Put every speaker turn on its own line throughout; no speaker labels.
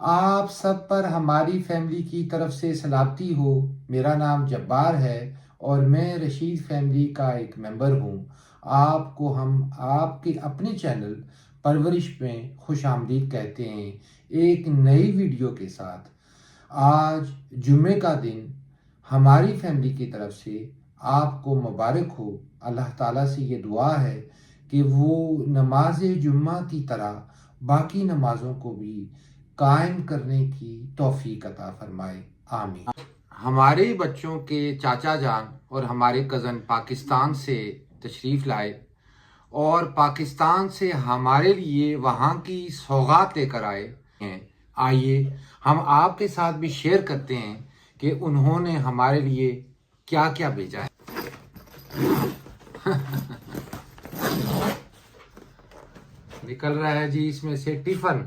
آپ سب پر ہماری فیملی کی طرف سے سلامتی ہو۔ میرا نام جبار ہے اور میں رشید فیملی کا ایک ممبر ہوں۔ آپ کو ہم آپ کے اپنے چینل پرورش میں خوش آمدید کہتے ہیں۔ ایک نئی ویڈیو کے ساتھ۔ آج جمعے کا دن۔ ہماری فیملی کی طرف سے آپ کو مبارک ہو۔ اللہ تعالیٰ سے یہ دعا ہے کہ وہ نماز جمعہ کی طرح باقی نمازوں کو بھی قائم کرنے کی توفیق عطا فرمائے۔ آمین۔ ہمارے بچوں کے چاچا جان اور ہمارے کزن پاکستان سے تشریف لائے اور پاکستان سے ہمارے لیے وہاں کی سوغات لے کر آئے ہیں۔ آئیے ہم آپ کے ساتھ بھی شیئر کرتے ہیں کہ انہوں نے ہمارے لیے کیا کیا بھیجا ہے۔ نکل رہا ہے جی اس میں سے ٹفن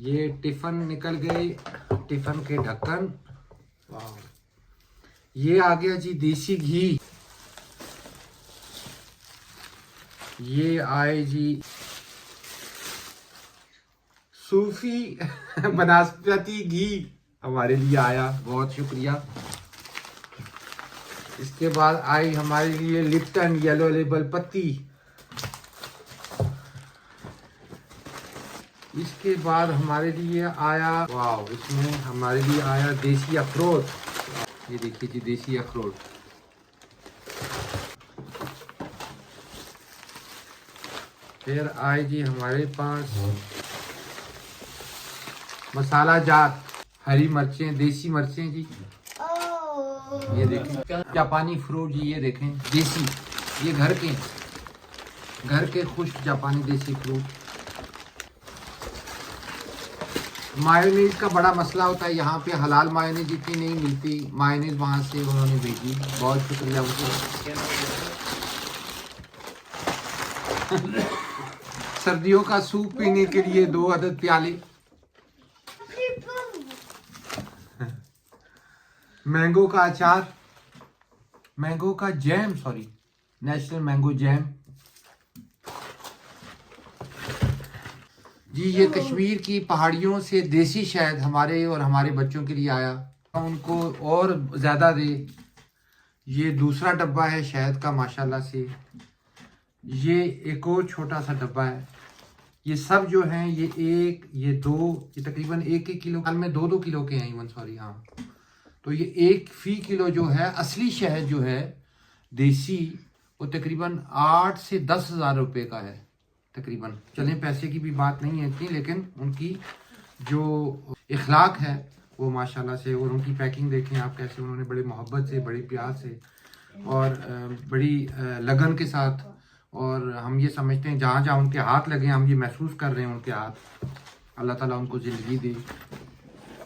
یہ ٹفن نکل گئی، ٹفن کے ڈھکن۔ یہ آ گیا جی دیسی گھی۔ یہ آئے جی صوفی بناسپتی گھی۔ ہمارے لیے آیا، بہت شکریہ۔ اس کے بعد آئی ہمارے لیے لپٹن یلو لیبل پتی۔ اس کے بعد ہمارے لیے آیا، واو، اس میں ہمارے لیے آیا دیسی اخروٹ۔ یہ دیکھیے جی دیسی اخروٹ۔ پھر آئے جی ہمارے پاس مسالہ جات، ہری مرچیں، دیسی مرچیں جی۔ یہ دیکھیں۔ جاپانی فروٹ جی یہ دیکھیں۔ دیسی، یہ گھر کے گھر کے خشک جاپانی دیسی فروٹ۔ مایونیز کا بڑا مسئلہ ہوتا ہے، یہاں پہ حلال مایونیز اتنی نہیں ملتی۔ مایونیز وہاں سے انہوں نے بھیجی۔ بہت شکریہ ان سردیوں کا سوپ پینے کے لیے دو عدد پیالے۔ مینگو کا اچار۔ مینگو کا jam, sorry. National mango jam. جی یہ کشمیر کی پہاڑیوں سے دیسی شہد ہمارے اور ہمارے بچوں کے لیے آیا۔ ان کو اور زیادہ دے۔ یہ دوسرا ڈبہ ہے شہد کا، ماشاءاللہ سے۔ یہ ایک اور چھوٹا سا ڈبہ ہے۔ یہ سب جو ہیں، یہ ایک، یہ دو، یہ تقریباً ایک ایک کلو۔ میں دو دو کلو کے ہیں ایون، سوری ہاں۔ تو یہ ایک فی کلو جو ہے، اصلی شہد جو ہے، دیسی، وہ تقریباً آٹھ سے دس ہزار روپے کا ہے۔ تقریباً۔ چلیں، پیسے کی بھی بات نہیں ہے اتنی، لیکن ان کی جو اخلاق ہے، وہ ماشاءاللہ سے، اور ان کی پیکنگ دیکھیں آپ کیسے انہوں نے بڑے محبت سے، بڑی پیار سے، اور بڑی لگن کے ساتھ، اور ہم یہ سمجھتے ہیں جہاں جہاں ان کے ہاتھ لگے، ہم یہ محسوس کر رہے ہیں ان کے ہاتھ۔ اللہ تعالیٰ ان کو زندگی دے۔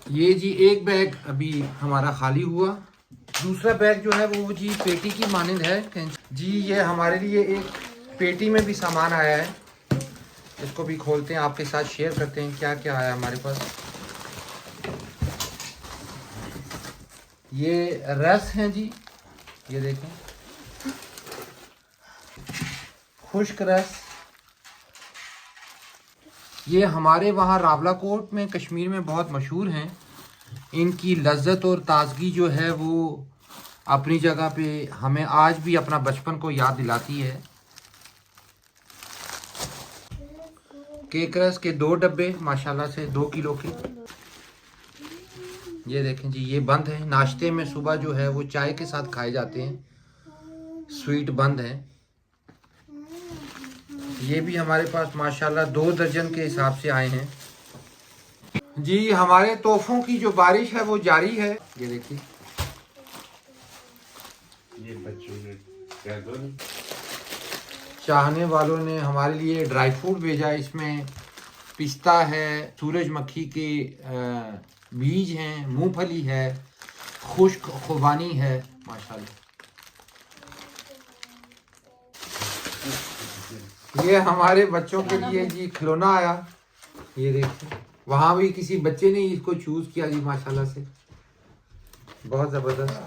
یہ جی ایک بیگ ابھی ہمارا خالی ہوا۔ دوسرا بیگ جو ہے، وہ جی پیٹی کی مانند ہے۔ جی یہ ہمارے لیے ایک پیٹی میں بھی سامان آیا ہے۔ اس کو بھی کھولتے ہیں، آپ کے ساتھ شیئر کرتے ہیں کیا کیا آیا ہمارے پاس۔ یہ رس ہیں جی یہ دیکھیں۔ خشک رس۔ یہ ہمارے وہاں راولہ کوٹ میں، کشمیر میں بہت مشہور ہیں۔ ان کی لذت اور تازگی جو ہے، وہ اپنی جگہ پہ ہمیں آج بھی اپنا بچپن کو یاد دلاتی ہے۔ کیک رس کے دو ڈبے، ماشاءاللہ سے دو کلو کے۔ یہ دیکھیں جی یہ بند ہے ناشتے میں صبح جو ہے وہ چائے کے ساتھ کھائے جاتے ہیں۔ سویٹ بند ہیں۔ یہ بھی ہمارے پاس ماشاءاللہ دو درجن کے حساب سے آئے ہیں۔ جی ہمارے توفوں کی جو بارش ہے وہ جاری ہے۔ یہ دیکھیے چاہنے والوں نے ہمارے لیے ڈرائی فروٹ بھیجا۔ اس میں پستہ ہے، سورج مکھی کے بیج ہیں، مونگ پھلی ہے، خشک خوبانی ہے۔ ماشاءاللہ۔ یہ ہمارے بچوں کے لیے جی کھلونا آیا۔ یہ دیکھیں۔ وہاں بھی کسی بچے نے اس کو چوز کیا جی ماشاءاللہ سے۔ بہت زبردست۔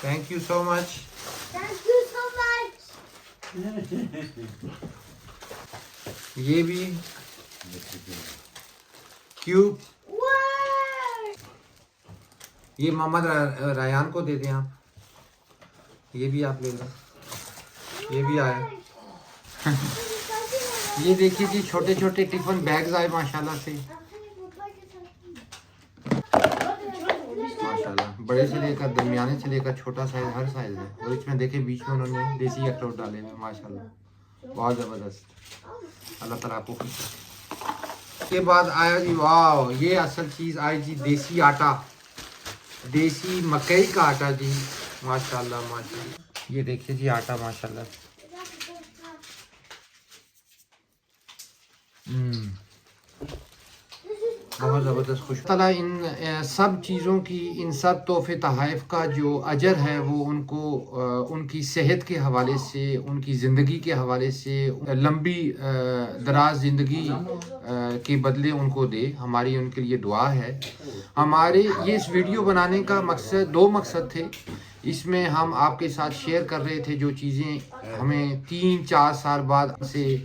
تھینک یو سو مچ یہ بھی کیوب۔ یہ محمد ریان کو دے دیں آپ یہ بھی آپ لے لیں۔ یہ بھی آیا۔ یہ دیکھیے جی چھوٹے چھوٹے ٹفن بیگز آئے ماشاءاللہ سے۔ ماشاءاللہ، بڑے سے لے کر درمیانے سے لے کر چھوٹا سائز، ہر سائز ہے۔ اور اس میں دیکھیں بیچ میں انہوں نے دیسی اخروٹ ڈالے ہیں ماشاءاللہ۔ بہت زبردست۔ اللہ تعالیٰ آپ کو خوش اس کے بعد آیا جی واو، یہ اصل چیز آئی جی دیسی آٹا۔ دیسی مکئی کا آٹا جی۔ ماشاءاللہ ماشاءاللہ۔ یہ دیکھیے جی آٹا، ماشاءاللہ۔ ہم بہت زبردست خوش تعالیٰ، ان سب چیزوں کی، ان سب تحفے، تحائف کا جو اجر ہے، وہ ان کو ان کی صحت کے حوالے سے، ان کی زندگی کے حوالے سے، لمبی دراز زندگی کے بدلے ان کو دے۔ ہماری ان کے لیے دعا ہے۔ ہمارے، یہ اس ویڈیو بنانے کا مقصد، دو مقصد تھے۔ اس میں ہم آپ کے ساتھ شیئر کر رہے تھے جو چیزیں ہمیں تین، چار سال بعد سے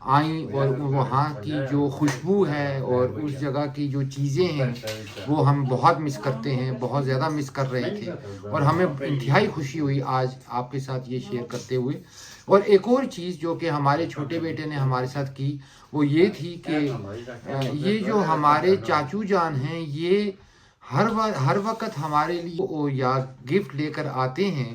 آئیں اور وہاں کی جو خوشبو ہے اور اس جگہ کی جو چیزیں ہیں وہ ہم بہت مس کرتے ہیں بہت زیادہ مس کر رہے تھے۔ اور ہمیں انتہائی خوشی ہوئی آج آپ کے ساتھ یہ شیئر کرتے ہوئے۔ اور ایک اور چیز جو کہ ہمارے چھوٹے بیٹے نے ہمارے ساتھ کی وہ یہ تھی کہ یہ جو ہمارے چاچو جان ہیں یہ ہر ہر وقت ہمارے لیے یا گفٹ لے کر آتے ہیں۔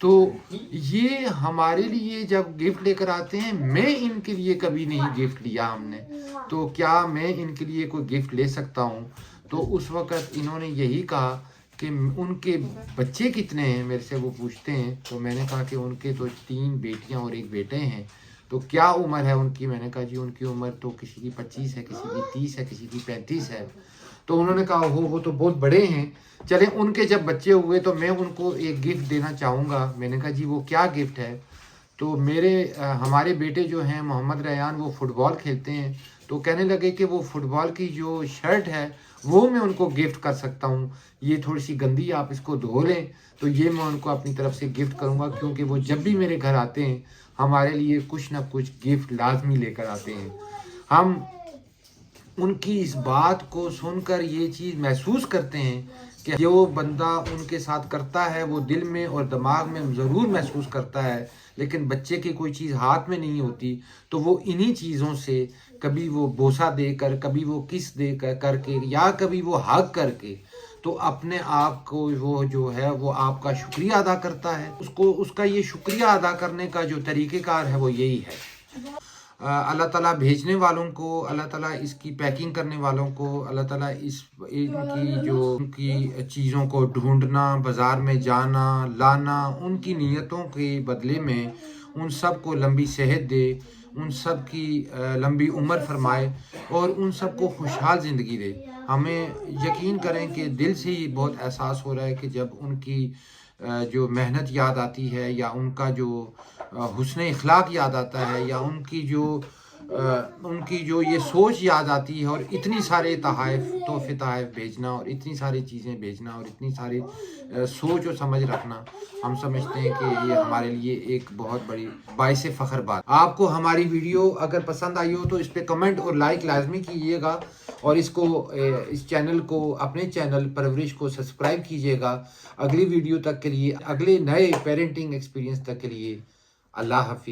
تو یہ ہمارے لیے جب گفٹ لے کر آتے ہیں، میں ان کے لیے کبھی نہیں گفٹ لیا ہم نے۔ تو کیا میں ان کے لیے کوئی گفٹ لے سکتا ہوں؟ تو اس وقت انہوں نے یہی کہا کہ ان کے بچے کتنے ہیں؟ میرے سے وہ پوچھتے ہیں۔ تو میں نے کہا کہ ان کے تو تین بیٹیاں اور ایک بیٹے ہیں تو کیا عمر ہے ان کی؟ میں نے کہا جی ان کی عمر تو کسی کی پچیس ہے، کسی کی تیس ہے، کسی کی پینتیس ہے۔ تو انہوں نے کہا ہو وہ تو بہت بڑے ہیں۔ چلیں ان کے جب بچے ہوئے تو میں ان کو ایک گفٹ دینا چاہوں گا۔ میں نے کہا جی وہ کیا گفٹ ہے؟ تو میرے ہمارے بیٹے جو ہیں، محمد ریان وہ فٹ بال کھیلتے ہیں۔ تو کہنے لگے کہ وہ فٹ بال کی جو شرٹ ہے، وہ میں ان کو گفٹ کر سکتا ہوں۔ یہ تھوڑی سی گندی آپ اس کو دھو لیں۔ تو یہ میں ان کو اپنی طرف سے گفٹ کروں گا، کیونکہ وہ جب بھی میرے گھر آتے ہیں ہمارے لیے کچھ نہ کچھ گفٹ لازمی لے کر آتے ہیں۔ ہم ان کی اس بات کو سن کر یہ چیز محسوس کرتے ہیں کہ جو بندہ ان کے ساتھ کرتا ہے، وہ دل میں اور دماغ میں ضرور محسوس کرتا ہے، لیکن بچے کی کوئی چیز ہاتھ میں نہیں ہوتی۔ تو وہ انہی چیزوں سے کبھی وہ بوسہ دے کر، کبھی وہ کس دے کر کر کے، یا کبھی وہ حق کر کے تو اپنے آپ کو وہ جو ہے وہ آپ کا شکریہ ادا کرتا ہے۔ اس کو اس کا یہ شکریہ ادا کرنے کا جو طریقہ کار ہے وہ یہی ہے۔ آ، اللہ تعالیٰ بھیجنے والوں کو اللہ تعالیٰ اس کی پیکنگ کرنے والوں کو اللہ تعالیٰ اس ان کی جو ان کی چیزوں کو ڈھونڈنا بازار میں جانا لانا ان کی نیتوں کے بدلے میں ان سب کو لمبی صحت دے ان سب کی آ، لمبی عمر فرمائے اور ان سب کو خوشحال زندگی دے۔ ہمیں یقین کریں کہ دل سے ہی بہت احساس ہو رہا ہے کہ جب ان کی جو محنت یاد آتی ہے یا ان کا جو حسن اخلاق یاد آتا ہے یا ان کی جو ان کی جو یہ سوچ یاد آتی ہے اور اتنی سارے تحائف، تحفے تحائف بھیجنا اور اتنی ساری چیزیں بھیجنا اور اتنی ساری سوچ اور سمجھ رکھنا، ہم سمجھتے ہیں کہ یہ ہمارے لیے ایک بہت بڑی باعث فخر بات۔ آپ کو ہماری ویڈیو اگر پسند آئی ہو تو اس پہ کمنٹ اور لائک لازمی کیجیے گا۔ اور اس کو اس چینل کو، اپنے چینل پرورش کو سبسکرائب کیجیے گا۔ اگلی ویڈیو تک کے لیے، اگلے نئے پیرنٹنگ ایکسپیرینس تک کے لیے اللہ حافظ۔